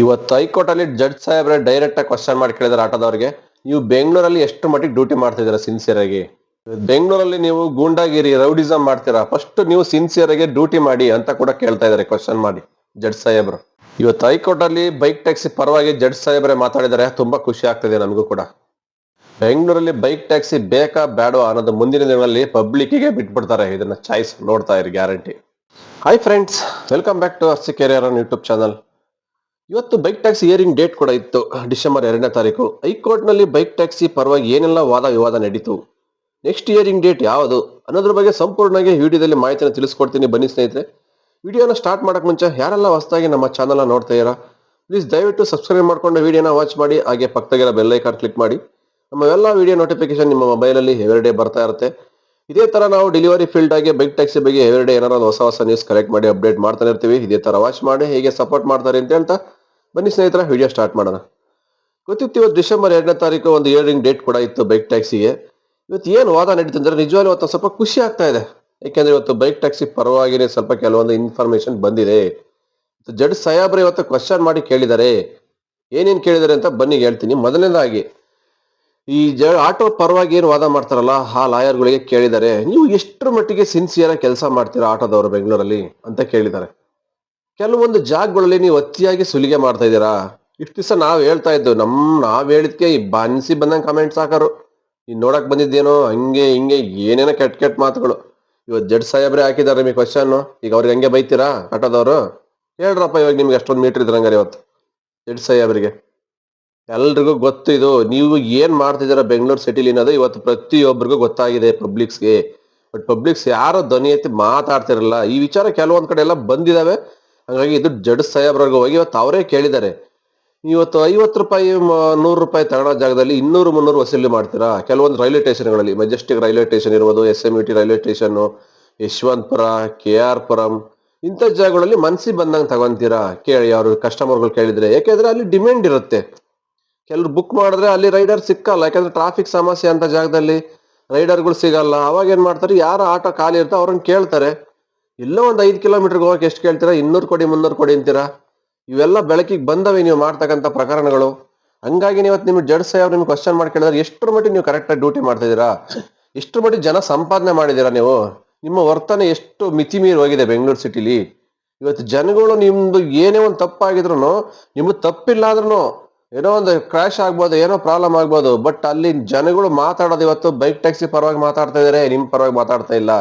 ಇವತ್ತು ಹೈಕೋರ್ಟಲ್ಲಿ ಜಡ್ಜ್ ಸಾಹೇಬ್ರೆ ಡೈರೆಕ್ಟ್ ಆಗಿ ಕ್ವಶನ್ ಮಾಡಿ ಕೇಳಿದಾರೆ ಆಟೋದವ್ರಿಗೆ. ನೀವು ಬೆಂಗಳೂರಲ್ಲಿ ಎಷ್ಟು ಮಟ್ಟಿಗೆ ಡ್ಯೂಟಿ ಮಾಡ್ತಿದ್ದೀರಾ ಸಿನ್ಸಿಯರ್ ಆಗಿ? ಬೆಂಗಳೂರಲ್ಲಿ ನೀವು ಗೂಂಡಾಗಿರಿ ರೌಡಿಸಮ್ ಮಾಡ್ತೀರಾ? ಫಸ್ಟ್ ನೀವು ಸಿನ್ಸಿಯರ್ ಆಗಿ ಡ್ಯೂಟಿ ಮಾಡಿ ಅಂತ ಕೂಡ ಕೇಳ್ತಾ ಇದಾರೆ ಕ್ವಶನ್ ಮಾಡಿ ಜಡ್ಜ್ ಸಾಹೇಬ್ರು. ಇವತ್ತು ಹೈಕೋರ್ಟ್ ಅಲ್ಲಿ ಬೈಕ್ ಟ್ಯಾಕ್ಸಿ ಪರವಾಗಿ ಜಡ್ಜ್ ಸಾಹೇಬ್ರೆ ಮಾತಾಡಿದ್ದಾರೆ. ತುಂಬಾ ಖುಷಿ ಆಗ್ತಿದೆ ನಮಗೂ ಕೂಡ. ಬೆಂಗಳೂರಲ್ಲಿ ಬೈಕ್ ಟ್ಯಾಕ್ಸಿ ಬೇಕಾ ಬೇಡವಾ ಅನ್ನೋದು ಮುಂದಿನ ದಿನಗಳಲ್ಲಿ ಪಬ್ಲಿಕ್ಕಿಗೆ ಬಿಟ್ಬಿಡ್ತಾರೆ. ಇದನ್ನ ಚಾಯ್ಸ್ ನೋಡ್ತಾ ಇರಿ guarantee hi friends welcome back to RC career YouTube channel ಇವತ್ತು ಬೈಕ್ ಟ್ಯಾಕ್ಸಿ ಹಿಯರಿಂಗ್ ಡೇಟ್ ಕೂಡ ಇತ್ತು, ಡಿಸೆಂಬರ್ ಎರಡನೇ ತಾರೀಕು. ಹೈಕೋರ್ಟ್ನಲ್ಲಿ ಬೈಕ್ ಟ್ಯಾಕ್ಸಿ ಪರವಾಗಿ ಏನೆಲ್ಲ ವಾದ ವಿವಾದ ನಡೀತು? ನೆಕ್ಸ್ಟ್ ಇಯರಿಂಗ್ ಡೇಟ್ ಯಾವುದು? ಅನ್ನೋದ್ರ ಬಗ್ಗೆ ಸಂಪೂರ್ಣವಾಗಿ ವಿಡಿಯೋದಲ್ಲಿ ಮಾಹಿತಿಯನ್ನು ತಿಳಿಸ್ಕೊಡ್ತೀನಿ. ಬನ್ನಿ ಸ್ನೇಹಿತರೆ. ವಿಡಿಯೋನ ಸ್ಟಾರ್ಟ್ ಮಾಡಕ್ ಮುಂಚೆ ಯಾರೆಲ್ಲ ಹೊಸದಾಗಿ ನಮ್ಮ ಚಾನಲ್ನ ನೋಡ್ತಾ ಇದ್ದೀರಾ ಪ್ಲೀಸ್ ದಯವಿಟ್ಟು ಸಬ್ಸ್ಕ್ರೈಬ್ ಮಾಡ್ಕೊಂಡು ವಿಡಿಯೋನ ವಾಚ್ ಮಾಡಿ, ಹಾಗೆ ಪಕ್ಕದಾಗಿರೋ ಐಕಾನ್ ಕ್ಲಿಕ್ ಮಾಡಿ. ನಮ್ಮ ಎಲ್ಲ ವಿಡಿಯೋ ನೋಟಿಫಿಕೇಶನ್ ನಿಮ್ಮ ಮೊಬೈಲಲ್ಲಿ ಎವ್ರಿ ಡೇ ಬರ್ತಾ ಇರುತ್ತೆ. ಇದೇ ತರ ನಾವು ಡೆಲಿವರಿ ಫೀಲ್ಡ್ ಆಗಿ ಬೈಕ್ ಟ್ಯಾಕ್ಸಿ ಬಗ್ಗೆ ಎವ್ರಿ ಡೇ ಏನಾರ ಹೊಸ ಹೊಸ ನ್ಯೂಸ್ ಕಲೆಕ್ಟ್ ಮಾಡಿ ಅಪ್ಡೇಟ್ ಮಾಡ್ತಾನೆ ಇರ್ತೀವಿ. ಇದೇ ತರ ವಾಚ್ ಮಾಡಿ, ಹೇಗೆ ಸಪೋರ್ಟ್ ಮಾಡ್ತಾರೆ ಅಂತ ಹೇಳ್ತಾ ಬನ್ನಿ ಸ್ನೇಹಿತರ ವಿಡಿಯೋ ಸ್ಟಾರ್ಟ್ ಮಾಡೋಣ. ಗೊತ್ತಿತ್ತು ಇವತ್ತು ಡಿಸೆಂಬರ್ ಎರಡನೇ ತಾರೀಕು ಒಂದು ಇಯರಿಂಗ್ ಡೇಟ್ ಕೂಡ ಇತ್ತು ಬೈಕ್ ಟ್ಯಾಕ್ಸಿಗೆ ಇವತ್ತು ಏನು ವಾದ ನಡೀತು ಅಂದರೆ ನಿಜವಾಗ್ಲೂ ಇವತ್ತು ಸ್ವಲ್ಪ ಖುಷಿ ಆಗ್ತಾ ಇದೆ. ಯಾಕೆಂದ್ರೆ ಇವತ್ತು ಬೈಕ್ ಟ್ಯಾಕ್ಸಿ ಪರವಾಗಿನೇ ಸ್ವಲ್ಪ ಕೆಲವೊಂದು ಇನ್ಫಾರ್ಮೇಷನ್ ಬಂದಿದೆ. ಜಡ್ ಸಯಾಬ್ರ ಇವತ್ತು ಕ್ವಶನ್ ಮಾಡಿ ಕೇಳಿದ್ದಾರೆ. ಏನೇನು ಕೇಳಿದ್ದಾರೆ ಅಂತ ಬನ್ನಿ ಹೇಳ್ತೀನಿ. ಮೊದಲನೇದಾಗಿ, ಈ ಜ ಆಟೋ ಪರವಾಗಿ ಏನು ವಾದ ಮಾಡ್ತಾರಲ್ಲ, ಆ ಲಾಯರ್ಗಳಿಗೆ ಕೇಳಿದ್ದಾರೆ. ನೀವು ಎಷ್ಟರ ಮಟ್ಟಿಗೆ ಸಿನ್ಸಿಯರ್ ಕೆಲಸ ಮಾಡ್ತೀರಾ ಆಟೋದವರು ಬೆಂಗಳೂರಲ್ಲಿ ಅಂತ ಕೇಳಿದ್ದಾರೆ. ಕೆಲವೊಂದು ಜಾಗಗಳಲ್ಲಿ ನೀವು ಅತಿಯಾಗಿ ಸುಲಿಗೆ ಮಾಡ್ತಾ ಇದ್ದೀರಾ? ಇಷ್ಟು ದಿವಸ ನಾವು ಹೇಳ್ತಾ ಇದ್ದು ನಮ್ ನಾವು ಹೇಳಿದ್ಕೆ ಈ ಬನ್ಸಿ ಬಂದಂಗೆ ಕಮೆಂಟ್ಸ್ ಹಾಕೋರು. ನೀನು ನೋಡಕ್ ಬಂದಿದ್ದೇನೋ, ಹಂಗೆ ಹಿಂಗೆ ಏನೇನೋ ಕೆಟ್ಟ ಕೆಟ್ಟ ಮಾತುಗಳು. ಇವತ್ತು ಜಡ್ ಸಾಹೇಬ್ರೆ ಹಾಕಿದಾರೆ ನಿಮಗೆ ಕ್ವಶನ್ ಈಗ ಅವ್ರಿಗೆ ಹಂಗೆ ಬೈತೀರಾ ಆಟೋದವರು ಹೇಳ್ರಪ್ಪ, ಇವಾಗ ನಿಮ್ಗೆ ಅಷ್ಟೊಂದು ಮೀಟರ್ ಇದ್ರಂಗಾರೆ ಇವತ್ತು ಜಡ್ ಸಾಹೇಬ್ರಿಗೆ. ಎಲ್ರಿಗೂ ಗೊತ್ತು ಇದು, ನೀವು ಏನು ಮಾಡ್ತಿದ್ದೀರಾ ಬೆಂಗಳೂರು ಸಿಟಿಲಿ ಅನ್ನೋದು ಇವತ್ತು ಪ್ರತಿಯೊಬ್ಬರಿಗೂ ಗೊತ್ತಾಗಿದೆ ಪಬ್ಲಿಕ್ಸ್ಗೆ. ಬಟ್ ಪಬ್ಲಿಕ್ಸ್ ಯಾರೋ ಧ್ವನಿ ಎತ್ತಿ ಮಾತಾಡ್ತಿರಲ್ಲ, ಈ ವಿಚಾರ ಕೆಲವೊಂದು ಕಡೆ ಎಲ್ಲ ಬಂದಿದಾವೆ. ಹಾಗಾಗಿ ಇದು ಜಡ್ ಸಾಹೇಬ್ರಿಗೆ ಹೋಗಿ ಇವತ್ತು ಅವರೇ ಕೇಳಿದ್ದಾರೆ. ಇವತ್ತು ಐವತ್ತು ರೂಪಾಯಿ ನೂರು ರೂಪಾಯಿ ತಗೊಳ್ಳೋ ಜಾಗದಲ್ಲಿ ಇನ್ನೂರು, ಮುನ್ನೂರು ವಸೂಲಿ ಮಾಡ್ತೀರಾ? ಕೆಲವೊಂದು ರೈಲ್ವೆ ಸ್ಟೇಷನ್ಗಳಲ್ಲಿ, ಮೆಜೆಸ್ಟಿಕ್ ರೈಲ್ವೆ ಸ್ಟೇಷನ್ ಇರ್ಬೋದು S M T railway station, Yeshwanthpur, K R Puram, ಇಂಥ ಜಾಗಗಳಲ್ಲಿ ಮನಸ್ಸಿಗೆ ಬಂದಂಗೆ ತಗೊಂತೀರಾ ಕೇಳಿ ಅವರು ಕಸ್ಟಮರ್ಗಳು ಕೇಳಿದರೆ. ಯಾಕೆಂದರೆ ಅಲ್ಲಿ ಡಿಮ್ಯಾಂಡ್ ಇರುತ್ತೆ. ಕೆಲವರು ಬುಕ್ ಮಾಡಿದ್ರೆ ಅಲ್ಲಿ ರೈಡರ್ ಸಿಕ್ಕಲ್ಲ. ಯಾಕೆಂದರೆ ಟ್ರಾಫಿಕ್ ಸಮಸ್ಯೆ ಅಂತ ಜಾಗದಲ್ಲಿ ರೈಡರ್ಗಳು ಸಿಗಲ್ಲ. ಅವಾಗ ಏನು ಮಾಡ್ತಾರೆ? ಯಾರು ಆಟೋ ಖಾಲಿ ಇರ್ತೋ ಅವ್ರನ್ನ ಕೇಳ್ತಾರೆ. ಎಲ್ಲೋ ಒಂದು ಐದು ಕಿಲೋಮೀಟರ್ಗೆ ಹೋಗಕ್ಕೆ ಎಷ್ಟು ಕೇಳ್ತೀರಾ? ಇನ್ನೂರು ಕೊಡಿ ಮುನ್ನೂರು ಕೊಡಿ ಅಂತೀರಾ? ಇವೆಲ್ಲ ಬೆಳಕಿಗೆ ಬಂದವೆ ನೀವು ಮಾಡ್ತಕ್ಕಂಥ ಪ್ರಕರಣಗಳು. ಹಂಗಾಗಿ ಇವತ್ತು ನಿಮ್ಮ ಜಡ್ ಸಾಹೇಬ್ ನಿಮ್ಗೆ ಕ್ವಶನ್ ಮಾಡಿ ಕೇಳಿದ್ರೆ ಎಷ್ಟರ ಮಟ್ಟಿಗೆ ನೀವು ಕರೆಕ್ಟಾಗಿ ಡ್ಯೂಟಿ ಮಾಡ್ತಿದ್ದೀರಾ? ಎಷ್ಟರ ಮಟ್ಟಿಗೆ ಜನ ಸಂಪಾದನೆ ಮಾಡಿದ್ದೀರಾ ನೀವು? ನಿಮ್ಮ ವರ್ತನೆ ಎಷ್ಟು ಮಿತಿ ಮೀರಿ ಹೋಗಿದೆ ಬೆಂಗಳೂರು ಸಿಟಿಲಿ ಇವತ್ತು ಜನಗಳು ನಿಮ್ಮದು ಏನೇ ಒಂದು ತಪ್ಪಾಗಿದ್ರು ನಿಮ್ಮ ತಪ್ಪಿಲ್ಲ ಆದ್ರೂ ಏನೋ ಒಂದು ಕ್ರ್ಯಾಶ್ ಆಗ್ಬೋದು, ಏನೋ ಪ್ರಾಬ್ಲಮ್ ಆಗ್ಬೋದು ಬಟ್ ಅಲ್ಲಿ ಜನಗಳು ಮಾತಾಡೋದು ಇವತ್ತು ಬೈಕ್ ಟ್ಯಾಕ್ಸಿ ಪರವಾಗಿ ಮಾತಾಡ್ತಾ ಇದ್ದಾರೆ ನಿಮ್ಮ ಪರವಾಗಿ ಮಾತಾಡ್ತಾ ಇಲ್ಲ.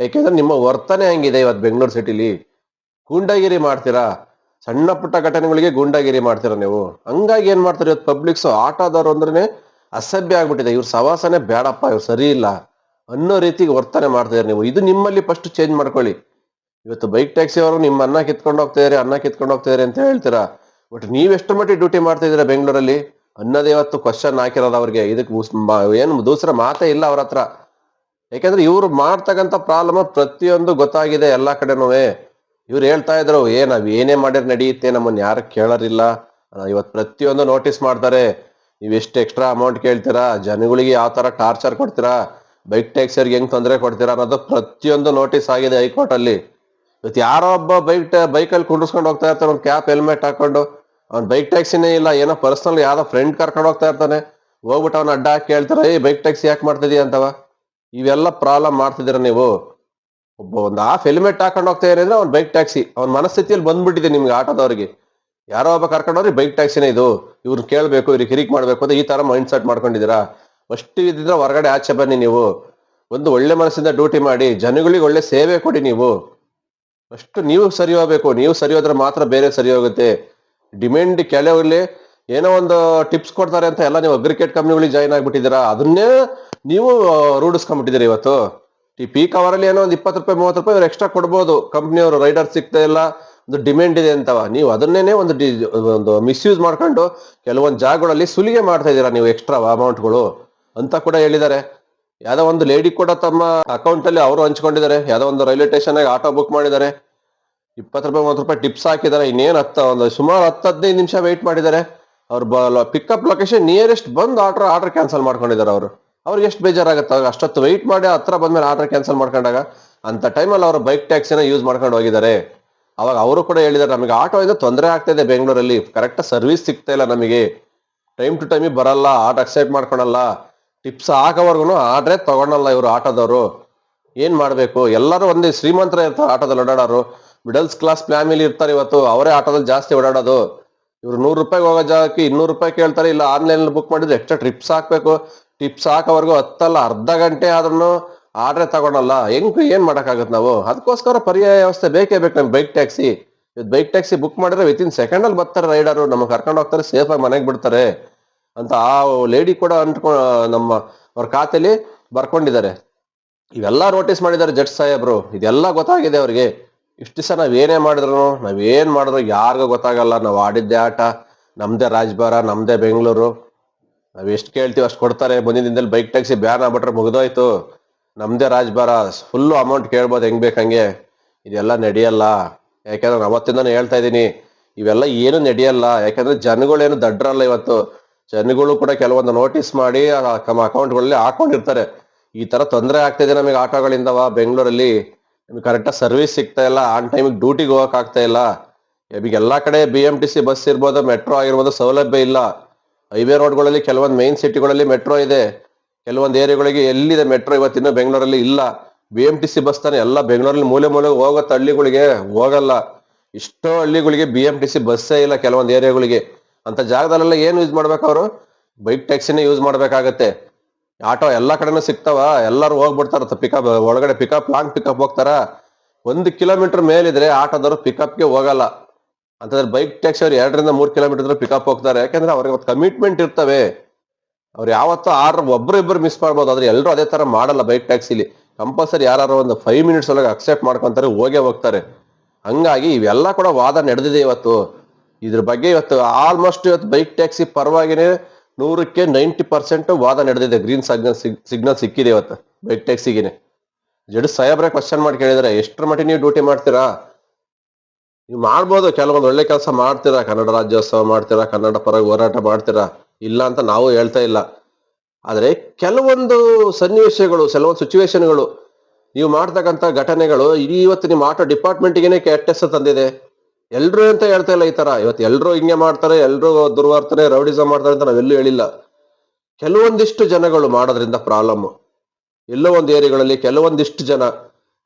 ಯಾಕೆಂದ್ರೆ ನಿಮ್ಮ ವರ್ತನೆ ಹಂಗಿದೆ ಇವತ್ತು ಬೆಂಗಳೂರು ಸಿಟಿಲಿ? ಗೂಂಡಾಗಿರಿ ಮಾಡ್ತೀರಾ? ಸಣ್ಣ ಪುಟ್ಟ ಘಟನೆಗಳಿಗೆ ಗೂಂಡಾಗಿರಿ ಮಾಡ್ತೀರಾ ನೀವು? ಹಂಗಾಗಿ ಏನು ಮಾಡ್ತಾರೆ ಇವತ್ತು ಪಬ್ಲಿಕ್ಸ್ ಆಟೋದವ್ರು ಅಂದ್ರೆ ಅಸಭ್ಯ ಆಗ್ಬಿಟ್ಟಿದೆ. ಇವ್ರ ಸವಾಸನೆ ಬೇಡಪ್ಪ ಇವ್ರು ಸರಿ ಇಲ್ಲ ಅನ್ನೋ ರೀತಿಗೆ ವರ್ತನೆ ಮಾಡ್ತಿದ್ದಾರೆ ನೀವು. ಇದು ನಿಮ್ಮಲ್ಲಿ ಫಸ್ಟ್ ಚೇಂಜ್ ಮಾಡ್ಕೊಳ್ಳಿ. ಇವತ್ತು ಬೈಕ್ ಟ್ಯಾಕ್ಸಿ ಅವರು ನಿಮ್ಮ ಅನ್ನ ಕಿತ್ಕೊಂಡು ಹೋಗ್ತಿದ್ದಾರೆ ಅನ್ನ ಕಿತ್ಕೊಂಡು ಹೋಗ್ತಿದ್ದಾರೆ ಅಂತ ಹೇಳ್ತೀರಾ? ಬಟ್ ನೀವ್ ಎಷ್ಟು ಮಟ್ಟಿಗೆ ಡ್ಯೂಟಿ ಮಾಡ್ತಾ ಇದೀರಾ ಬೆಂಗಳೂರಲ್ಲಿ? ಅನ್ನೋದೇ ಇವತ್ತು ಕ್ವಶನ್ ಹಾಕಿರೋದು ಅವ್ರಿಗೆ. ಇದಕ್ಕೆ ಏನು ದೂಸರ ಮಾತೇ ಇಲ್ಲ ಅವ್ರ ಹತ್ರ. ಯಾಕಂದ್ರೆ ಇವ್ರು ಮಾಡ್ತಕ್ಕಂಥ ಪ್ರಾಬ್ಲಮ್ ಪ್ರತಿಯೊಂದು ಗೊತ್ತಾಗಿದೆ ಎಲ್ಲ ಕಡೆನೂ. ಇವ್ರು ಹೇಳ್ತಾ ಇದ್ರು, ಏ, ನಾವು ಏನೇ ಮಾಡಿದ್ರೆ ನಡೆಯುತ್ತೆ, ನಮ್ಮನ್ನು ಯಾರು ಕೇಳೋರಿಲ್ಲ. ಇವತ್ತು ಪ್ರತಿಯೊಂದು ನೋಟಿಸ್ ಮಾಡ್ತಾರೆ, ನೀವ್ ಎಷ್ಟು ಎಕ್ಸ್ಟ್ರಾ ಅಮೌಂಟ್ ಕೇಳ್ತೀರಾ, ಜನಗಳಿಗೆ ಯಾವ ತರ ಟಾರ್ಚರ್ ಕೊಡ್ತೀರಾ ಬೈಕ್ ಟ್ಯಾಕ್ಸರ್ಗೆ ಹೆಂಗ್ ತೊಂದರೆ ಕೊಡ್ತೀರಾ ಅನ್ನೋದು ಪ್ರತಿಯೊಂದು ನೋಟಿಸ್ ಆಗಿದೆ ಹೈಕೋರ್ಟ್ ಅಲ್ಲಿ ಇವತ್ತು ಯಾರೋ ಒಬ್ಬ ಬೈಕ್ ಬೈಕಲ್ಲಿ ಕುಂಡಿಸ್ಕೊಂಡು ಹೋಗ್ತಾ ಇರ್ತಾನೆ, ಅವ್ನು ಕ್ಯಾಪ್ ಹೆಲ್ಮೆಟ್ ಹಾಕೊಂಡು, ಅವ್ನು ಬೈಕ್ ಟ್ಯಾಕ್ಸಿನೇ ಇಲ್ಲ, ಏನೋ ಪರ್ಸನಲ್ ಯಾವ್ದೋ ಫ್ರೆಂಡ್ ಕರ್ಕೊಂಡು ಹೋಗ್ತಾ ಇರ್ತಾನೆ. ಹೋಗ್ಬಿಟ್ಟು ಅವ್ನು ಅಡ್ಡ ಹಾಕಿ ಹೇಳ್ತಾರೆ, ಏ ಬೈಕ್ ಟ್ಯಾಕ್ಸಿ ಯಾಕೆ ಮಾಡ್ತಿದೀಯ ಅಂತವ. ಇವೆಲ್ಲ ಪ್ರಾಬ್ಲಮ್ ಮಾಡ್ತಿದ್ದೀರ ನೀವು? ಒಬ್ಬ ಒಂದು ಹಾಫ್ ಹೆಲ್ಮೆಟ್ ಹಾಕೊಂಡು ಹೋಗ್ತಾ ಇದ್ರೆ ಅವ್ನು ಬೈಕ್ ಟ್ಯಾಕ್ಸಿ ಅವ್ನ ಮನಸ್ಥಿತಿಯಲ್ಲಿ ಬಂದ್ಬಿಟ್ಟಿದೆ ನಿಮ್ಗೆ ಆಟೋದವ್ರಿಗೆ. ಯಾರೋ ಒಬ್ಬ ಕರ್ಕೊಂಡವ್ರಿ ಬೈಕ್ ಟ್ಯಾಕ್ಸಿನೇ ಇದು. ಇವ್ರು ಕೇಳಬೇಕು, ಇವ್ರಿಗೆ ಕಿರಿಕ್ ಮಾಡಬೇಕು ಅಂತ ಈ ತರ ಮೈಂಡ್ ಸೆಟ್ ಮಾಡ್ಕೊಂಡಿದ್ದೀರಾ? ಫಸ್ಟ್ ಇದ್ದಿದ್ರೆ ಹೊರಗಡೆ ಆಚೆ ಬನ್ನಿ ನೀವು. ಒಂದು ಒಳ್ಳೆ ಮನಸ್ಸಿಂದ ಡ್ಯೂಟಿ ಮಾಡಿ. ಜನಗಳಿಗೆ ಒಳ್ಳೆ ಸೇವೆ ಕೊಡಿ ನೀವು. ಅಷ್ಟು ನೀವು ಸರಿ ಹೋಗ್ಬೇಕು. ನೀವು ಸರಿ ಹೋದ್ರೆ ಮಾತ್ರ ಬೇರೆ ಸರಿ ಹೋಗುತ್ತೆ. ಡಿಮ್ಯಾಂಡ್ ಕೆಲವಲ್ಲಿ ಏನೋ ಒಂದು ಟಿಪ್ಸ್ ಕೊಡ್ತಾರೆ ಅಂತ ಎಲ್ಲ ನೀವು ಅಗ್ರಿಕೇಟ್ ಕಂಪ್ನಿಗಳಿಗೆ ಜಾಯ್ನ್ ಆಗ್ಬಿಟ್ಟಿದ್ದೀರಾ? ಅದನ್ನೇ ನೀವು ರೂಢಿಸ್ಕೊಂಡ್ಬಿಟ್ಟಿದ್ದೀರಿ ಇವತ್ತು. ಈ ಪೀಕ್ ಅವರಲ್ಲಿ ಏನೋ ಒಂದು ಇಪ್ಪತ್ತು ರೂಪಾಯಿ, ಮೂವತ್ತು ರೂಪಾಯಿ ಇವ್ರು ಎಕ್ಸ್ಟ್ರಾ ಕೊಡ್ಬೋದು. ಕಂಪ್ನಿಯವರು ರೈಡರ್ ಸಿಗ್ತಾ ಇಲ್ಲ. ಒಂದು ಡಿಮ್ಯಾಂಡ್ ಇದೆ ಅಂತವ. ನೀವು ಅದನ್ನೇ ಒಂದು ಡಿ, ಒಂದು ಮಿಸ್ಯೂಸ್ ಮಾಡ್ಕೊಂಡು ಕೆಲವೊಂದು ಜಾಗಗಳಲ್ಲಿ ಸುಲಿಗೆ ಮಾಡ್ತಾ ಇದ್ದೀರಾ ನೀವು ಎಕ್ಸ್ಟ್ರಾ ಅಮೌಂಟ್ಗಳು ಅಂತ ಕೂಡ ಹೇಳಿದ್ದಾರೆ. ಯಾವುದೋ ಒಂದು ಲೇಡಿ ಕೂಡ ತಮ್ಮ ಅಕೌಂಟಲ್ಲಿ ಅವರು ಹಂಚ್ಕೊಂಡಿದ್ದಾರೆ. ಯಾವುದೋ ಒಂದು ರೈಲ್ವೆ ಸ್ಟೇಷನ್ ಆಗಿ ಆಟೋ ಬುಕ್ ಮಾಡಿದ್ದಾರೆ. ಇಪ್ಪತ್ತು ರೂಪಾಯಿ, ಮೂವತ್ತು ರೂಪಾಯಿ ಟಿಪ್ಸ್ ಹಾಕಿದ್ದಾರೆ. ಇನ್ನೇನು ಹತ್ತ, ಒಂದು ಸುಮಾರು ಹತ್ತು, ಹದಿನೈದು ನಿಮಿಷ ವೆಯ್ಟ್ ಮಾಡಿದ್ದಾರೆ. ಅವ್ರು ಬ ಪಿಕಪ್ ಲೊಕೇಶನ್ ನಿಯರೆಸ್ಟ್ ಬಂದು ಆರ್ಡರ್ ಆರ್ಡರ್ ಕ್ಯಾನ್ಸಲ್ ಮಾಡ್ಕೊಂಡಿದ್ದಾರೆ ಅವರು. ಅವ್ರಿಗೆ ಎಷ್ಟು ಬೇಜಾರಾಗುತ್ತೆ? ಅಷ್ಟೊತ್ತು ವೆಯ್ಟ್ ಮಾಡಿ ಹತ್ರ ಬಂದ್ಮೇಲೆ ಆರ್ಡರ್ ಕ್ಯಾನ್ಸಲ್ ಮಾಡ್ಕೊಂಡಾಗ ಅಂತ ಟೈಮಲ್ಲಿ ಅವರು ಬೈಕ್ ಟ್ಯಾಕ್ಸಿನ ಯೂಸ್ ಮಾಡ್ಕೊಂಡು ಹೋಗಿದ್ದಾರೆ. ಅವಾಗ ಅವರು ಕೂಡ ಹೇಳಿದ್ದಾರೆ, ನಮಗೆ ಆಟೋ ಇಂದ ತೊಂದರೆ ಆಗ್ತಾ ಇದೆ ಬೆಂಗಳೂರಲ್ಲಿ. ಕರೆಕ್ಟ್ ಸರ್ವಿಸ್ ಸಿಗ್ತಾ ಇಲ್ಲ ನಮಗೆ. ಟೈಮ್ ಟು ಟೈಮಿಗೆ ಬರಲ್ಲ ಆಟೋ ಅಕ್ಸೆಪ್ಟ್ ಮಾಡ್ಕೊಳಲ್ಲ. ಟಿಪ್ಸ್ ಹಾಕೋವರ್ಗು ಆರ್ಡ್ರೇ ತೊಗೊಳಲ್ಲ ಇವರು ಆಟೋದವರು. ಏನು ಮಾಡಬೇಕು? ಎಲ್ಲರೂ ಒಂದೇ ಶ್ರೀಮಂತರ ಇರ್ತಾರೆ ಆಟೋದಲ್ಲಿ ಓಡಾಡೋರು. ಮಿಡಲ್ಸ್ ಕ್ಲಾಸ್ ಫ್ಯಾಮಿಲಿ ಇರ್ತಾರೆ ಇವತ್ತು, ಅವರೇ ಆಟೋದಲ್ಲಿ ಜಾಸ್ತಿ ಓಡಾಡೋದು. ಇವರು ನೂರು ರೂಪಾಯಿಗೆ ಹೋಗೋ ಜಾಗಕ್ಕೆ ಇನ್ನೂರು ರೂಪಾಯಿ ಕೇಳ್ತಾರೆ, ಇಲ್ಲ ಆನ್ಲೈನ್ ಬುಕ್ ಮಾಡಿದ್ರೆ ಎಕ್ಸ್ಟ್ರಾ ಟ್ರಿಪ್ಸ್ ಹಾಕ್ಬೇಕು. ಟಿಪ್ಸ್ ಹಾಕೋವರೆಗೂ ಹತ್ತಲ್ಲ, ಅರ್ಧ ಗಂಟೆ ಆದ್ರೂ ಆರ್ಡ್ರ್ ತಗೊಳಲ್ಲ. ಹೆಂಗ್ ಏನ್ ಮಾಡಕ್ಕಾಗತ್ತೆ ನಾವು? ಅದಕ್ಕೋಸ್ಕರ ಪರ್ಯಾಯ ವ್ಯವಸ್ಥೆ ಬೇಕೇ ಬೇಕು ನಮ್ಗೆ bike taxi. Bike taxi book ಮಾಡಿದ್ರೆ ಇನ್ ಸೆಕೆಂಡ್ ಅಲ್ಲಿ ಬರ್ತಾರೆ ರೈಡರು, ನಮಗೆ ಕರ್ಕೊಂಡು ಹೋಗ್ತಾರೆ ಸೇಫಾಗಿ ಮನೆಗೆ ಬಿಡ್ತಾರೆ ಅಂತ ಆ ಲೇಡಿ ಕೂಡ ಅಂಟ್ಕೊ ನಮ್ಮ ಅವ್ರ ಖಾತೆಲಿ ಬರ್ಕೊಂಡಿದ್ದಾರೆ. ಇವೆಲ್ಲ ನೋಟಿಸ್ ಮಾಡಿದ್ದಾರೆ ಜಡ್ಜ್ ಸಾಹೇಬ್ರು. ಇದೆಲ್ಲ ಗೊತ್ತಾಗಿದೆ ಅವ್ರಿಗೆ. ಇಷ್ಟು ದಿವಸ ನಾವ್ ಏನೇ ಮಾಡಿದ್ರು ನಾವೇನು ಮಾಡಿದ್ರು ಯಾರಿಗೂ ಗೊತ್ತಾಗಲ್ಲ. ನಾವು ಆಡಿದ್ದೆ ಆಟ, ನಮ್ದೇ ರಾಜ್ಭಾರ ನಮ್ದೇ ಬೆಂಗಳೂರು. ನಾವ್ ಎಷ್ಟು ಕೇಳ್ತೀವಿ ಅಷ್ಟು ಕೊಡ್ತಾರೆ. ಮುಂದಿನ ದಿನದಲ್ಲಿ ಬೈಕ್ ಟ್ಯಾಕ್ಸಿ ಬ್ಯಾನ್ ಆಗ್ಬಿಟ್ರೆ ಮುಗಿದೋಯ್ತು. ನಮ್ದೇ ರಾಜ್ಭಾರ ಫುಲ್ಲು ಅಮೌಂಟ್ ಕೇಳ್ಬೋದು ಹೆಂಗ್ ಬೇಕಂಗೆ ಇದೆಲ್ಲ ನಡೆಯಲ್ಲ. ಯಾಕಂದ್ರೆ ನಾನು ಹೇಳ್ತಾ ಇದ್ದೀನಿ ಇವೆಲ್ಲ ಏನು ನಡೆಯಲ್ಲ. ಯಾಕಂದ್ರೆ ಜನಗಳೇನು ದಡ್ರಲ್ಲ ಇವತ್ತು. ಜನಗಳು ಕೂಡ ಕೆಲವೊಂದು ನೋಟಿಸ್ ಮಾಡಿ ತಮ್ಮ ಅಕೌಂಟ್ಗಳಲ್ಲಿ ಹಾಕೊಂಡಿರ್ತಾರೆ. ಈ ತರ ತೊಂದರೆ ಆಗ್ತಿದೆ ನಮಗೆ ಆಟೋಗಳಿಂದವ ಬೆಂಗಳೂರಲ್ಲಿ. ನಮಗೆ ಕರೆಕ್ಟಾಗಿ ಸರ್ವಿಸ್ ಸಿಗ್ತಾ ಇಲ್ಲ ಆನ್ ಟೈಮಿಗೆ ಡ್ಯೂಟಿಗೆ ಹೋಗಕ್ ಆಗ್ತಾ ಇಲ್ಲ. ಈಗ ಎಲ್ಲ ಕಡೆ B M T C bus ಇರ್ಬೋದು ಮೆಟ್ರೋ ಆಗಿರ್ಬೋದು ಸೌಲಭ್ಯ ಇಲ್ಲ. ಹೈವೇ ರೋಡ್ಗಳಲ್ಲಿ ಕೆಲವೊಂದು ಮೈನ್ ಸಿಟಿಗಳಲ್ಲಿ ಮೆಟ್ರೋ ಇದೆ. ಕೆಲವೊಂದು ಏರಿಯಾಗಳಿಗೆ ಎಲ್ಲಿದೆ ಮೆಟ್ರೋ ಇವತ್ತಿನ ಬೆಂಗಳೂರಲ್ಲಿ ಇಲ್ಲ. B M T C bus ತಾನೆ ಎಲ್ಲ ಬೆಂಗಳೂರಲ್ಲಿ ಮೂಲೆ ಮೂಲೆ ಹೋಗುತ್ತೆ ಹಳ್ಳಿಗಳಿಗೆ ಹೋಗಲ್ಲ. ಇಷ್ಟೋ ಹಳ್ಳಿಗಳಿಗೆ ಬಿ ಎಂ ಟಿ ಸಿ ಬಸ್ಸೇ ಇಲ್ಲ ಕೆಲವೊಂದು ಏರಿಯಾಗಳಿಗೆ ಅಂತ ಜಾಗದಲ್ಲೆಲ್ಲ ಏನು ಯೂಸ್ ಮಾಡ್ಬೇಕು ಅವರು? ಬೈಕ್ ಟ್ಯಾಕ್ಸಿನೇ ಯೂಸ್ ಮಾಡ್ಬೇಕಾಗತ್ತೆ. ಆಟೋ ಎಲ್ಲ ಕಡೆನೂ ಸಿಗ್ತಾವ. ಎಲ್ಲರೂ ಹೋಗ್ಬಿಡ್ತಾರ ಪಿಕಪ್ ಒಳಗಡೆ ಪಿಕಪ್ ಲಾಂಗ್ ಪಿಕಪ್ ಹೋಗ್ತಾರ. ಒಂದು ಕಿಲೋಮೀಟರ್ ಮೇಲಿದ್ರೆ ಆಟೋದವರು ಪಿಕಪ್ಗೆ ಹೋಗಲ್ಲ. ಅಂತಂದ್ರೆ ಬೈಕ್ ಟ್ಯಾಕ್ಸಿ ಅವ್ರು ಎರಡರಿಂದ ಮೂರು ಕಿಲೋಮೀಟರ್ ಪಿಕಪ್ ಹೋಗ್ತಾರೆ. ಯಾಕಂದ್ರೆ ಅವ್ರಿಗೆ ಒಂದು ಕಮಿಟ್ಮೆಂಟ್ ಇರ್ತವೆ. ಅವ್ರು ಯಾವತ್ತೂ ಆರ್ ಒಬ್ರು ಮಿಸ್ ಮಾಡ್ಬೋದು. ಆದ್ರೆ ಎಲ್ಲರೂ ಅದೇ ತರ ಮಾಡಲ್ಲ ಬೈಕ್ ಟ್ಯಾಕ್ಸಿಲಿ ಕಂಪಲ್ಸರಿ ಯಾರು ಒಂದು ಫೈವ್ ಮಿನಿಟ್ಸ್ ಒಳಗೆ ಅಕ್ಸೆಪ್ಟ್ ಮಾಡ್ಕೊಂತಾರೆ, ಹೋಗೇ ಹೋಗ್ತಾರೆ. ಹಂಗಾಗಿ ಇವೆಲ್ಲ ಕೂಡ ವಾದ ನಡೆದಿದೆ ಇವತ್ತು. ಇದ್ರ ಬಗ್ಗೆ ಇವತ್ತು ಆಲ್ಮೋಸ್ಟ್ ಇವತ್ತು ಬೈಕ್ ಟ್ಯಾಕ್ಸಿ ಪರವಾಗಿನೇ ನೂರಕ್ಕೆ ನೈಂಟಿ ಪರ್ಸೆಂಟ್ ವಾದ ನಡೆದಿದೆ. ಗ್ರೀನ್ ಸಿಗ್ನಲ್ ಸಿಗ್ನಲ್ ಸಿಕ್ಕಿದೆ ಇವತ್ತು ಬೈಕ್ ಟ್ಯಾಕ್ಸಿಗೇನೆ ಜಡ್ ಸಾಹೇಬ್ರೆ ಕ್ವಶನ್ ಮಾಡಿ ಕೇಳಿದ್ರೆ, ಎಷ್ಟರ ಮಟ್ಟಿಗೆ ನೀವು ಡ್ಯೂಟಿ ಮಾಡ್ತೀರಾ? ನೀವು ಮಾಡ್ಬೋದು, ಕೆಲವೊಂದು ಒಳ್ಳೆ ಕೆಲಸ ಮಾಡ್ತೀರಾ, ಕನ್ನಡ ರಾಜ್ಯೋತ್ಸವ ಮಾಡ್ತೀರಾ, ಕನ್ನಡ ಪರ ಹೋರಾಟ ಮಾಡ್ತೀರಾ, ಇಲ್ಲ ಅಂತ ನಾವು ಹೇಳ್ತಾ ಇಲ್ಲ. ಆದರೆ ಕೆಲವೊಂದು ಸನ್ನಿವೇಶಗಳು, ಕೆಲವೊಂದು ಸಿಚುವೇಶನ್ಗಳು ನೀವು ಮಾಡ್ತಕ್ಕಂಥ ಘಟನೆಗಳು ಇವತ್ತು ನಿಮ್ಮ ಆಟೋ ಡಿಪಾರ್ಟ್ಮೆಂಟ್ಗೆನೆ ಕೆಟ್ಟ ಹೆಸರು ತಂದಿದೆ. ಎಲ್ಲರೂ ಅಂತ ಹೇಳ್ತಾ ಇಲ್ಲ ಈ ತರ. ಇವತ್ತು ಎಲ್ಲರೂ ಹಿಂಗೆ ಮಾಡ್ತಾರೆ ಎಲ್ಲರೂ ದುರ್ವರ್ತನೆ ರೌಡಿಸಮ್ ಮಾಡ್ತಾರೆ ಅಂತ ನಾವೆಲ್ಲೂ ಹೇಳಿಲ್ಲ. ಕೆಲವೊಂದಿಷ್ಟು ಜನಗಳು ಮಾಡೋದ್ರಿಂದ ಪ್ರಾಬ್ಲಮ್ ಎಲ್ಲೋ ಒಂದು ಏರಿಯಾಗಳಲ್ಲಿ ಕೆಲವೊಂದಿಷ್ಟು ಜನ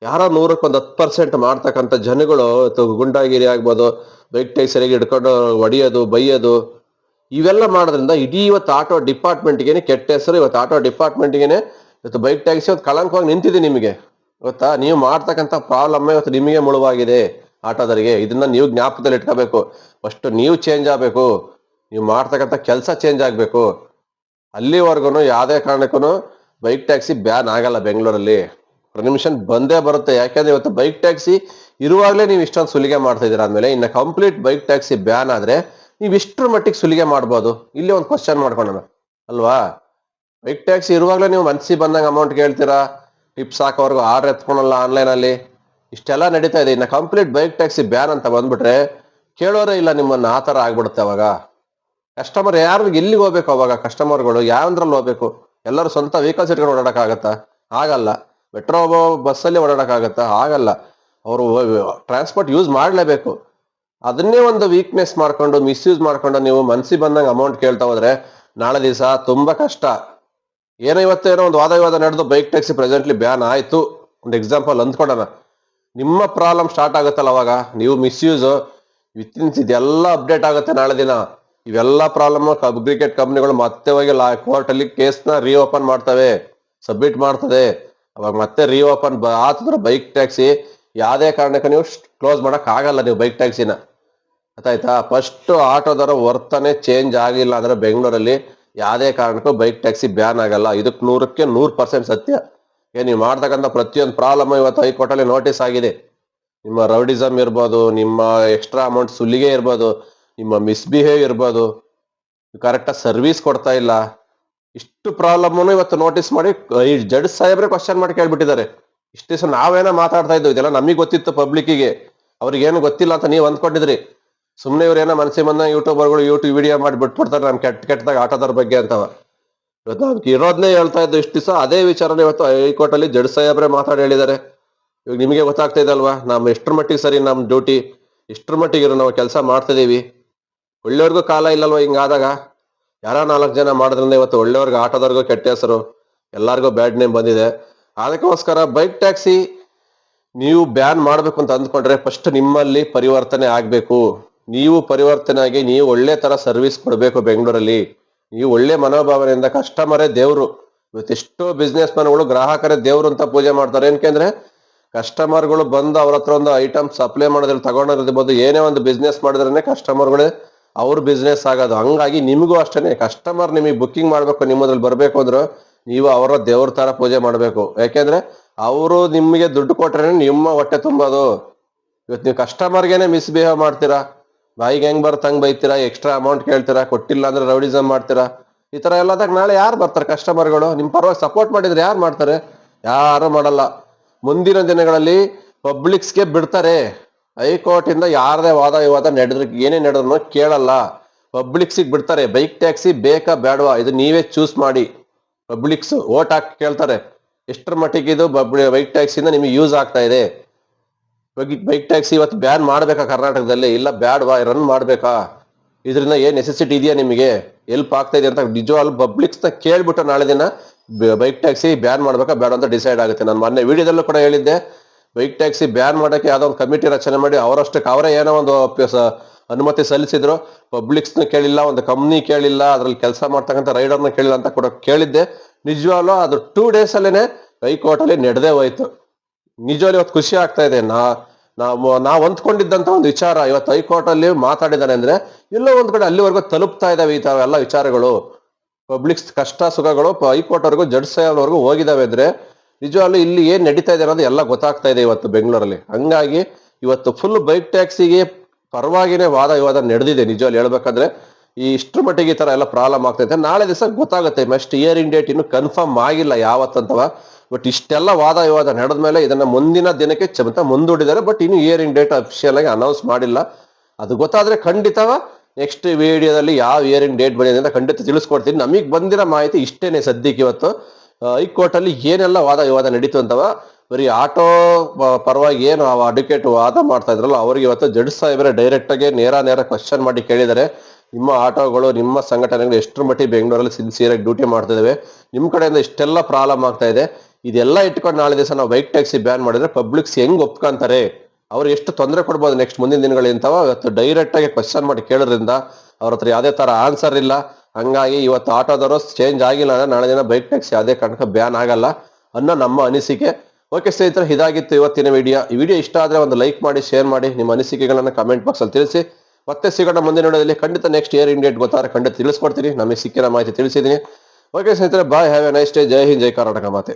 ಯಾರೋ ನೂರಕ್ಕೊಂದು ಹತ್ತು ಪರ್ಸೆಂಟ್ ಮಾಡ್ತಕ್ಕಂಥ ಜನಗಳು ಗುಂಡಾಗಿರಿ ಆಗ್ಬೋದು ಬೈಕ್ ಟೈ ಸರಿಯಾಗಿ ಹಿಡ್ಕೊಂಡು ಹೊಡಿಯೋದು ಬೈಯೋದು, ಇವೆಲ್ಲ ಮಾಡೋದ್ರಿಂದ ಇಡೀ ಇವತ್ತು ಆಟೋ ಡಿಪಾರ್ಟ್ಮೆಂಟ್ಗೇನೆ ಕೆಟ್ಟ ಹೆಸರು, ಇವತ್ತು ಆಟೋ ಡಿಪಾರ್ಟ್ಮೆಂಟ್ಗೇನೆ ಇವತ್ತು ಬೈಕ್ ಟ್ಯಾಕ್ಸಿ ಇವತ್ತು ಕಳಂಕವಾಗಿ ನಿಂತಿದೆ ನಿಮಗೆ. ಗೊತ್ತಾ? ನೀವು ಮಾಡ್ತಕ್ಕಂಥ ಪ್ರಾಬ್ಲಮ್ ಇವತ್ತು ನಿಮಗೆ ಮುಳುವಾಗಿದೆ ಆಟೋದರಿಗೆ. ಇದನ್ನ ನೀವು ಜ್ಞಾಪಕದಲ್ಲಿ ಇಟ್ಕೋಬೇಕು. ಫಸ್ಟ್ ನೀವು ಚೇಂಜ್ ಆಗಬೇಕು. ನೀವು ಮಾಡ್ತಕ್ಕಂಥ ಕೆಲಸ ಚೇಂಜ್ ಆಗಬೇಕು. ಅಲ್ಲಿವರೆಗೂ ಯಾವುದೇ ಕಾರಣಕ್ಕೂ ಬೈಕ್ ಟ್ಯಾಕ್ಸಿ ಬ್ಯಾನ್ ಆಗಲ್ಲ ಬೆಂಗಳೂರಲ್ಲಿ. ಪರ್ಮಿಷನ್ ಬಂದೇ ಬರುತ್ತೆ. ಯಾಕೆಂದ್ರೆ ಇವತ್ತು ಬೈಕ್ ಟ್ಯಾಕ್ಸಿ ಇರುವಾಗಲೇ ನೀವು ಇಷ್ಟೊಂದು ಸುಲಿಗೆ ಮಾಡ್ತಾ ಇದ್ದೀರಾ ಆದ್ಮೇಲೆ ಇನ್ನು ಕಂಪ್ಲೀಟ್ ಬೈಕ್ ಟ್ಯಾಕ್ಸಿ ಬ್ಯಾನ್ ಆದ್ರೆ ನೀವು ಇಷ್ಟರ ಮಟ್ಟಿಗೆ ಸುಲಿಗೆ ಮಾಡ್ಬೋದು. ಇಲ್ಲಿ ಒಂದು ಕ್ವಶನ್ ಮಾಡ್ಕೊಳ್ಳೋಣ ಅಲ್ವಾ? ಬೈಕ್ ಟ್ಯಾಕ್ಸಿ ಇರುವಾಗಲೇ ನೀವು ಮನ್ಸಿ ಬಂದಂಗೆ ಅಮೌಂಟ್ ಕೇಳ್ತೀರಾ? ಟಿಪ್ಸ್ ಹಾಕೋವರೆಗೂ ಆರ್ಡರ್ ಎತ್ಕೊಳಲ್ಲ ಆನ್ಲೈನಲ್ಲಿ ಇಷ್ಟೆಲ್ಲ ನಡೀತಾ ಇದೆ. ಇನ್ನು ಕಂಪ್ಲೀಟ್ ಬೈಕ್ ಟ್ಯಾಕ್ಸಿ ಬ್ಯಾನ್ ಅಂತ ಬಂದ್ಬಿಟ್ರೆ ಕೇಳೋರೇ ಇಲ್ಲ ನಿಮ್ಮನ್ನು. ಆ ಥರ ಆಗ್ಬಿಡುತ್ತೆ ಅವಾಗ. ಕಸ್ಟಮರ್ ಯಾರು ಎಲ್ಲಿಗೆ ಹೋಗ್ಬೇಕು ಅವಾಗ? ಕಸ್ಟಮರ್ಗಳು ಯಾವಂದ್ರಲ್ಲಿ ಹೋಗ್ಬೇಕು? ಎಲ್ಲರೂ ಸ್ವಂತ ವೆಹಿಕಲ್ಸ್ ಇಟ್ಕೊಂಡು ಓಡಾಡೋಕ್ಕಾಗತ್ತಾ? ಆಗಲ್ಲ. ಮೆಟ್ರೋ ಬಸ್ಸಲ್ಲಿ ಓಡಾಡೋಕ್ಕಾಗತ್ತಾ? ಆಗಲ್ಲ. ಅವರು ಟ್ರಾನ್ಸ್ಪೋರ್ಟ್ ಯೂಸ್ ಮಾಡಲೇಬೇಕು. ಅದನ್ನೇ ಒಂದು ವೀಕ್ನೆಸ್ ಮಾಡ್ಕೊಂಡು ಮಿಸ್ಯೂಸ್ ಮಾಡ್ಕೊಂಡು ನೀವು ಮನ್ಸಿ ಬಂದಂಗೆ ಅಮೌಂಟ್ ಕೇಳ್ತಾ ಹೋದ್ರೆ ನಾಳೆ ದಿವಸ ತುಂಬಾ ಕಷ್ಟ. ಏನೋ ಇವತ್ತೇನೋ ಒಂದು ವಾದ ವಿವಾದ ನಡೆದು ಬೈಕ್ ಟ್ಯಾಕ್ಸಿ ಪ್ರೆಸೆಂಟ್ಲಿ ಬ್ಯಾನ್ ಆಯಿತು. ಒಂದು ಎಕ್ಸಾಂಪಲ್ ಅಂದ್ಕೊಡೋಣ ನಿಮ್ಮ ಪ್ರಾಬ್ಲಮ್ ಸ್ಟಾರ್ಟ್ ಆಗುತ್ತಲ್ಲ ಅವಾಗ? ನೀವು ಮಿಸ್ಯೂಸ್ ಇನ್ಸ್ ಇದೆಲ್ಲ ಅಪ್ಡೇಟ್ ಆಗುತ್ತೆ ನಾಳೆ ದಿನ. ಇವೆಲ್ಲ ಪ್ರಾಬ್ಲಮ್ ಕ್ರಿಕೆಟ್ ಕಂಪ್ನಿಗಳು ಮತ್ತೆ ಹೋಗಿ ಲಾ ಕೋರ್ಟಲ್ಲಿ ಕೇಸ್ನ ರೀಓಪನ್ ಮಾಡ್ತವೆ. ಸಬ್ಮಿಟ್ ಮಾಡ್ತದೆ. ಅವಾಗ ಮತ್ತೆ ರೀಓಪನ್ ಆತಂದ್ರೆ ಬೈಕ್ ಟ್ಯಾಕ್ಸಿ ಯಾವುದೇ ಕಾರಣಕ್ಕೆ ನೀವು ಕ್ಲೋಸ್ ಮಾಡಕ್ ಆಗಲ್ಲ ನೀವು ಬೈಕ್ ಟ್ಯಾಕ್ಸಿನ ಗೊತ್ತಾಯ್ತಾ ಫಸ್ಟ್ ಆಟೋದರ ವರ್ತನೆ ಚೇಂಜ್ ಆಗಿಲ್ಲ ಅಂದ್ರೆ ಬೆಂಗಳೂರಲ್ಲಿ ಯಾವುದೇ ಕಾರಣಕ್ಕೂ ಬೈಕ್ ಟ್ಯಾಕ್ಸಿ ಬ್ಯಾನ್ ಆಗಲ್ಲ. ಇದಕ್ಕೆ ನೂರಕ್ಕೆ ನೂರು ಪರ್ಸೆಂಟ್ ಸತ್ಯ. ಏನ್ ನೀವು ಮಾಡ್ತಕ್ಕಂಥ ಪ್ರತಿಯೊಂದು ಪ್ರಾಬ್ಲಮ್ ಇವತ್ತು ಹೈಕೋರ್ಟಲ್ಲಿ ನೋಟಿಸ್ ಆಗಿದೆ. ನಿಮ್ಮ ರೌಡಿಸಮ್ ಇರ್ಬೋದು, ನಿಮ್ಮ ಎಕ್ಸ್ಟ್ರಾ ಅಮೌಂಟ್ ಸುಲಿಗೆ ಇರ್ಬೋದು, ನಿಮ್ಮ ಮಿಸ್ಬಿಹೇವ್ ಇರ್ಬೋದು. ಕರೆಕ್ಟಾಗಿ ಸರ್ವಿಸ್ ಕೊಡ್ತಾ ಇಲ್ಲ. ಇಷ್ಟು ಪ್ರಾಬ್ಲಮ್ ಇವತ್ತು ನೋಟಿಸ್ ಮಾಡಿ, ಈ ಜಡ್ ಸಾಹೇಬ್ರೆ ಕ್ವಶನ್ ಮಾಡಿ ಕೇಳ್ಬಿಟ್ಟಿದ್ದಾರೆ ಇಷ್ಟು ದಿವಸ ನಾವೇನೋ ಮಾತಾಡ್ತಾ ಇದ್ವಿ, ಇದೆಲ್ಲ ನಮಗೆ ಗೊತ್ತಿತ್ತು ಪಬ್ಲಿಕ್ಕಿಗೆ ಅವ್ರಿಗೇನು ಗೊತ್ತಿಲ್ಲ ಅಂತ ನೀವು ಅಂದ್ಕೊಂಡಿದ್ರಿ. ಸುಮ್ಮನೆ ಇವ್ರೇನೋ ಮನಸ್ಸಿ ಬಂದ ಯೂಟ್ಯೂಬರ್ಗಳು ಯೂಟ್ಯೂಬ್ ವಿಡಿಯೋ ಮಾಡಿ ಬಿಟ್ಬಿಡ್ತಾರೆ ನಮ್ಮ ಕೆಟ್ಟ ಕೆಟ್ಟದಾಗ ಆಟೋದ್ರ ಬಗ್ಗೆ ಅಂತವ. ಇವತ್ತು ನಾವು ಇರೋದನ್ನೇ ಹೇಳ್ತಾ ಇದ್ದು, ಇಷ್ಟು ದಿವಸ ಅದೇ ವಿಚಾರನ ಇವತ್ತು ಹೈಕೋರ್ಟ್ ಅಲ್ಲಿ ಜಡ್ ಸಾಹೇಬ್ರೆ ಮಾತಾಡಿ ಹೇಳಿದ್ದಾರೆ. ಇವಾಗ ನಿಮಗೆ ಗೊತ್ತಾಗ್ತಾ ಅಲ್ವಾ ನಮ್ಮ ಎಷ್ಟರ ಮಟ್ಟಿಗೆ ಸರಿ ನಮ್ಮ ಡ್ಯೂಟಿ ಇಷ್ಟ್ರ ಮಟ್ಟಿಗೆ ಇರೋ ನಾವು ಕೆಲಸ ಮಾಡ್ತಿದ್ದೀವಿ ಒಳ್ಳೆಯವ್ರಿಗೂ ಕಾಲ ಇಲ್ಲಲ್ವ ಹಿಂಗಾದಾಗ ಯಾರೋ ನಾಲ್ಕು ಜನ ಮಾಡೋದ್ರಿಂದ ಇವತ್ತು ಒಳ್ಳೆಯವ್ರಿಗೆ ಆಟೋದವ್ರಿಗೂ ಕೆಟ್ಟ ಹೆಸರು, ಎಲ್ಲರಿಗೂ ಬ್ಯಾಡ್ ನೇಮ್ ಬಂದಿದೆ. ಅದಕ್ಕೋಸ್ಕರ ಬೈಕ್ ಟ್ಯಾಕ್ಸಿ ನೀವು ಬ್ಯಾನ್ ಮಾಡಬೇಕು ಅಂತ ಅಂದ್ಕೊಂಡ್ರೆ ಫಸ್ಟ್ ನಿಮ್ಮಲ್ಲಿ ಪರಿವರ್ತನೆ ಆಗಬೇಕು. ನೀವು ಪರಿವರ್ತನೆ ಆಗಿ ನೀವು ಒಳ್ಳೆ ತರ ಸರ್ವಿಸ್ ಕೊಡಬೇಕು ಬೆಂಗಳೂರಲ್ಲಿ. ನೀವು ಒಳ್ಳೆ ಮನೋಭಾವನೆಯಿಂದ ಕಸ್ಟಮರೇ ದೇವರು. ಇವತ್ತೆಷ್ಟೋ ಬಿಸ್ನೆಸ್ ಮನ್ಗಳು ಗ್ರಾಹಕರೇ ದೇವರು ಅಂತ ಪೂಜೆ ಮಾಡ್ತಾರೆ. ಏನಕ್ಕೆಂದ್ರೆ ಕಸ್ಟಮರ್ಗಳು ಬಂದು ಅವ್ರ ಹತ್ರ ಒಂದು ಐಟಮ್ ಸಪ್ಲೈ ಮಾಡೋದ್ರಲ್ಲಿ ತಗೊಂಡಿರ್ಬೋದು ಏನೇ ಒಂದು ಬಿಸ್ನೆಸ್ ಮಾಡಿದ್ರೆ ಕಸ್ಟಮರ್ಗಳೇ ಅವ್ರ ಬಿಸ್ನೆಸ್ ಆಗೋದು. ಹಂಗಾಗಿ ನಿಮಗೂ ಅಷ್ಟೇ ಕಸ್ಟಮರ್ ನಿಮಗೆ ಬುಕ್ಕಿಂಗ್ ಮಾಡಬೇಕು, ನಿಮ್ಮದ್ರಲ್ಲಿ ಬರಬೇಕು ಅಂದ್ರೆ ನೀವು ಅವರ ದೇವ್ರ ಥರ ಪೂಜೆ ಮಾಡಬೇಕು. ಯಾಕೆಂದರೆ ಅವರು ನಿಮಗೆ ದುಡ್ಡು ಕೊಟ್ರೆ ನಿಮ್ಮ ಹೊಟ್ಟೆ ತುಂಬೋದು. ಇವತ್ತು ನೀವು ಕಸ್ಟಮರ್ಗೇನೆ ಮಿಸ್ಬಿಹೇವ್ ಮಾಡ್ತೀರಾ? ಬಾಯಿಗೆ ಹೆಂಗೆ ಬರ್ತ ಹಂಗೆ ಬೈತೀರಾ? ಎಕ್ಸ್ಟ್ರಾ ಅಮೌಂಟ್ ಕೇಳ್ತೀರಾ? ಕೊಟ್ಟಿಲ್ಲ ಅಂದ್ರೆ ರೌಡಿಸಮ್ ಮಾಡ್ತೀರಾ? ಈ ಥರ ಎಲ್ಲದಾಗ ನಾಳೆ ಯಾರು ಬರ್ತಾರೆ ಕಸ್ಟಮರ್ಗಳು ನಿಮ್ಮ ಪರವಾಗಿ ಸಪೋರ್ಟ್ ಮಾಡಿದ್ರೆ ಯಾರು ಮಾಡ್ತಾರೆ? ಯಾರು ಮಾಡಲ್ಲ. ಮುಂದಿನ ದಿನಗಳಲ್ಲಿ ಪಬ್ಲಿಕ್ಸ್ಗೆ ಬಿಡ್ತಾರೆ. ಹೈಕೋರ್ಟ್ ಇಂದ ಯಾರದೇ ವಾದ ವಿವಾದ ನಡೆದ್ರೆ ಏನೇ ನಡೆದ್ರು ಕೇಳಲ್ಲ. ಪಬ್ಲಿಕ್ಸಿಗೆ ಬಿಡ್ತಾರೆ. ಬೈಕ್ ಟ್ಯಾಕ್ಸಿ ಬೇಕಾ ಬೇಡವಾ ಇದು ನೀವೇ ಚೂಸ್ ಮಾಡಿ. ಪಬ್ಲಿಕ್ಸ್ ಓಟ್ ಹಾಕಿ ಕೇಳ್ತಾರೆ. ಎಷ್ಟರ ಮಟ್ಟಿಗೆ ಇದು ಬೈಕ್ ಟ್ಯಾಕ್ಸಿಯಿಂದ ನಿಮಗೆ ಯೂಸ್ ಆಗ್ತಾ ಇದೆ? ಬೈಕ್ ಟ್ಯಾಕ್ಸಿ ಇವತ್ತು ಬ್ಯಾನ್ ಮಾಡಬೇಕಾ ಕರ್ನಾಟಕದಲ್ಲಿ? ಇಲ್ಲ ಬ್ಯಾಡ್ವಾ? ರನ್ ಮಾಡಬೇಕಾ? ಇದರಿಂದ ಏನು ನೆಸೆಸಿಟಿ ಇದೆಯಾ ನಿಮಗೆ? ಎಲ್ಪ್ ಆಗ್ತಾ ಇದೆ ಅಂತ ನಿಜವಾಗ್ಲೂ ಪಬ್ಲಿಕ್ಸ್ನ ಕೇಳ್ಬಿಟ್ಟು ನಾಳೆ ದಿನ ಬೈಕ್ ಟ್ಯಾಕ್ಸಿ ಬ್ಯಾನ್ ಮಾಡಬೇಕಾ ಬೇಡ ಅಂತ ಡಿಸೈಡ್ ಆಗುತ್ತೆ. ನಾನು ಮೊನ್ನೆ ವಿಡಿಯೋದಲ್ಲೂ ಕೂಡ ಹೇಳಿದ್ದೆ. ಬೈಕ್ ಟ್ಯಾಕ್ಸಿ ಬ್ಯಾನ್ ಮಾಡೋಕ್ಕೆ ಯಾವುದೋ ಒಂದು ಕಮಿಟಿ ರಚನೆ ಮಾಡಿ ಅವರಷ್ಟಕ್ಕೆ ಅವರೇ ಏನೋ ಒಂದು ಅನುಮತಿ ಸಲ್ಲಿಸಿದ್ರು. ಪಬ್ಲಿಕ್ಸ್ನ ಕೇಳಿಲ್ಲ, ಒಂದು ಕಂಪ್ನಿ ಕೇಳಿಲ್ಲ, ಅದರಲ್ಲಿ ಕೆಲಸ ಮಾಡ್ತಕ್ಕಂಥ ರೈಡರ್ನ ಕೇಳಿಲ್ಲ ಅಂತ ಕೂಡ ಕೇಳಿದ್ದೆ. ನಿಜವಾಗ್ಲೂ ಅದು ಟೂ ಡೇಸ್ ಅಲ್ಲೇನೆ ಹೈಕೋರ್ಟ್ ಅಲ್ಲಿ ನಡೆದೇ ಹೋಯ್ತು. ನಿಜವಾಗ್ಲಿ ಇವತ್ತು ಖುಷಿ ಆಗ್ತಾ ಇದೆ. ನಾ, ನಾವು ನಾವು ಹೊಂದ್ಕೊಂಡಿದ್ದಂತ ಒಂದು ವಿಚಾರ, ಇವತ್ತು ಹೈಕೋರ್ಟ್ ಅಲ್ಲಿ ಮಾತಾಡಿದ್ದಾನೆ ಅಂದ್ರೆ ಎಲ್ಲೋ ಒಂದು ಕಡೆ ಅಲ್ಲಿವರೆಗೂ ತಲುಪ್ತಾ ಇದ್ದಾವೆ ಈ ತರ ಎಲ್ಲ ವಿಚಾರಗಳು. ಪಬ್ಲಿಕ್ಸ್ ಕಷ್ಟ ಸುಖಗಳು ಹೈಕೋರ್ಟ್ ವರೆಗೂ ಜಡ್ಜ್ ಸಾಹೇಬ್ವರೆಗೂ ಹೋಗಿದಾವೆ ಅಂದ್ರೆ ನಿಜವಾಗ್ಲೂ ಇಲ್ಲಿ ಏನ್ ನಡೀತಾ ಇದೆ ಅನ್ನೋದು ಎಲ್ಲ ಗೊತ್ತಾಗ್ತಾ ಇದೆ ಇವತ್ತು ಬೆಂಗಳೂರಲ್ಲಿ. ಹಂಗಾಗಿ ಇವತ್ತು ಫುಲ್ ಬೈಕ್ ಟ್ಯಾಕ್ಸಿಗೆ ಪರವಾಗಿನೇ ವಾದ ವಿವಾದ ನಡೆದಿದೆ. ನಿಜವಾಗ್ಲು ಹೇಳ್ಬೇಕಂದ್ರೆ ಈ ಇಷ್ಟ್ರ ಮಟ್ಟಿಗೆ ಈ ತರ ಎಲ್ಲ ಪ್ರಾಬ್ಲಮ್ ಆಗ್ತೈತೆ ನಾಳೆ ದಿವಸ ಗೊತ್ತಾಗುತ್ತೆ. ನೆಕ್ಸ್ಟ್ ಇಯರಿಂಗ್ ಡೇಟ್ ಇನ್ನು ಕನ್ಫರ್ಮ್ ಆಗಿಲ್ಲ ಯಾವತ್ತಂತವ ಬಟ್ ಇಷ್ಟೆಲ್ಲ ವಾದ ವಿವಾದ ನಡೆದ್ಮೇಲೆ ಇದನ್ನ ಮುಂದಿನ ದಿನಕ್ಕೆ ಚಮತ ಮುಂದೂಡಿದ್ದಾರೆ. ಬಟ್ ಇನ್ನು ಇಯರಿಂಗ್ ಡೇಟ್ ಅಫಿಷಿಯಲ್ ಆಗಿ ಅನೌನ್ಸ್ ಮಾಡಿಲ್ಲ. ಅದು ಗೊತ್ತಾದ್ರೆ ಖಂಡಿತವ ನೆಕ್ಸ್ಟ್ ವಿಡಿಯೋದಲ್ಲಿ ಯಾವ ಇಯರಿಂಗ್ ಡೇಟ್ ಬಂದಿದೆ ಅಂತ ಖಂಡಿತ ತಿಳಿಸ್ಕೊಡ್ತೀನಿ. ನಮಗೆ ಬಂದಿರೋ ಮಾಹಿತಿ ಇಷ್ಟೇನೆ ಸದ್ಯಕ್ಕೆ ಇವತ್ತು. ಹೈಕೋರ್ಟ್ ಅಲ್ಲಿ ಏನೆಲ್ಲ ವಾದ ವಿವಾದ ನಡೀತು ಅಂತವ, ಬರೀ ಆಟೋ ಪರವಾಗಿ ಏನು ಅಡ್ವೊಕೇಟ್ ವಾದ ಮಾಡ್ತಾ ಇದ್ರಲ್ಲ, ಅವ್ರಿಗೆ ಇವತ್ತು ಜಡ್ಜ್ ಸಾಹೇಬ್ರೆ ಡೈರೆಕ್ಟ್ ಆಗಿ ನೇರ ನೇರ ಕ್ವಶನ್ ಮಾಡಿ ಕೇಳಿದ್ದಾರೆ. ನಿಮ್ಮ ಆಟೋಗಳು, ನಿಮ್ಮ ಸಂಘಟನೆಗಳು ಎಷ್ಟರ ಮಟ್ಟಿಗೆ ಬೆಂಗಳೂರಲ್ಲಿ ಸಿನ್ಸಿಯರ್ ಆಗಿ ಡ್ಯೂಟಿ ಮಾಡ್ತಿದ್ದಾವೆ ನಿಮ್ಮ ಕಡೆಯಿಂದ ಇಷ್ಟೆಲ್ಲ ಪ್ರಾಬ್ಲಮ್ ಆಗ್ತಾ ಇದೆ. ಇದೆಲ್ಲ ಇಟ್ಕೊಂಡು ನಾಳೆ ದಿವಸ ನಾವು ಬೈಕ್ ಟ್ಯಾಕ್ಸಿ ಬ್ಯಾನ್ ಮಾಡಿದ್ರೆ ಪಬ್ಲಿಕ್ಸ್ ಹೆಂಗ್ ಒಪ್ಕೊಂತಾರೆ? ಅವ್ರು ಎಷ್ಟು ತೊಂದರೆ ಕೊಡ್ಬೋದು ನೆಕ್ಸ್ಟ್ ಮುಂದಿನ ದಿನಗಳಿಂತವ ಇವತ್ತು ಡೈರೆಕ್ಟ್ ಆಗಿ ಕ್ವಶನ್ ಮಾಡಿ ಕೇಳೋದ್ರಿಂದ ಅವ್ರ ಹತ್ರ ಯಾವುದೇ ತರ ಆನ್ಸರ್ ಇಲ್ಲ. ಹಂಗಾಗಿ ಇವತ್ತು ಆಟೋದವರು ಚೇಂಜ್ ಆಗಿಲ್ಲ ಅಂದ್ರೆ ನಾಳೆ ದಿನ ಬೈಕ್ ಟ್ಯಾಕ್ಸಿ ಯಾವುದೇ ಕಾರಣಕ್ಕೆ ಬ್ಯಾನ್ ಆಗಲ್ಲ ಅನ್ನೋ ನಮ್ಮ ಅನಿಸಿಕೆ. ಓಕೆ ಸ್ನೇಹಿತರೆ, ಇದಾಗಿತ್ತು ಇವತ್ತಿನ ವಿಡಿಯೋ ಈ ವಿಡಿಯೋ ಇಷ್ಟ ಆದರೆ ಒಂದು ಲೈಕ್ ಮಾಡಿ ಶೇರ್ ಮಾಡಿ, ನಿಮ್ಮ ಅನಿಸಿಕೆಗಳನ್ನು ಕಮೆಂಟ್ ಬಾಕ್ಸ್ ಅಲ್ಲಿ ತಿಳಿಸಿ. ಮತ್ತೆ ಸಿಗೋಣ ಮುಂದಿನ ನೋಡೋದಲ್ಲಿ ಖಂಡಿತ ನೆಕ್ಸ್ಟ್ ಇಯರ್ ಇಂಡಿಯೇಟ್ ಗೊತ್ತಾದ್ರೆ ಖಂಡಿತ ತಿಳಿಸ್ಕೊಡ್ತೀನಿ. ನಮಗೆ ಸಿಕ್ಕಿರೋ ಮಾಹಿತಿ ತಿಳಿಸಿದ್ದೀನಿ. ಓಕೆ ಸ್ನೇಹಿತರೆ bye have a nice day Jai Hind, Jai Karnataka ಮಾತೆ.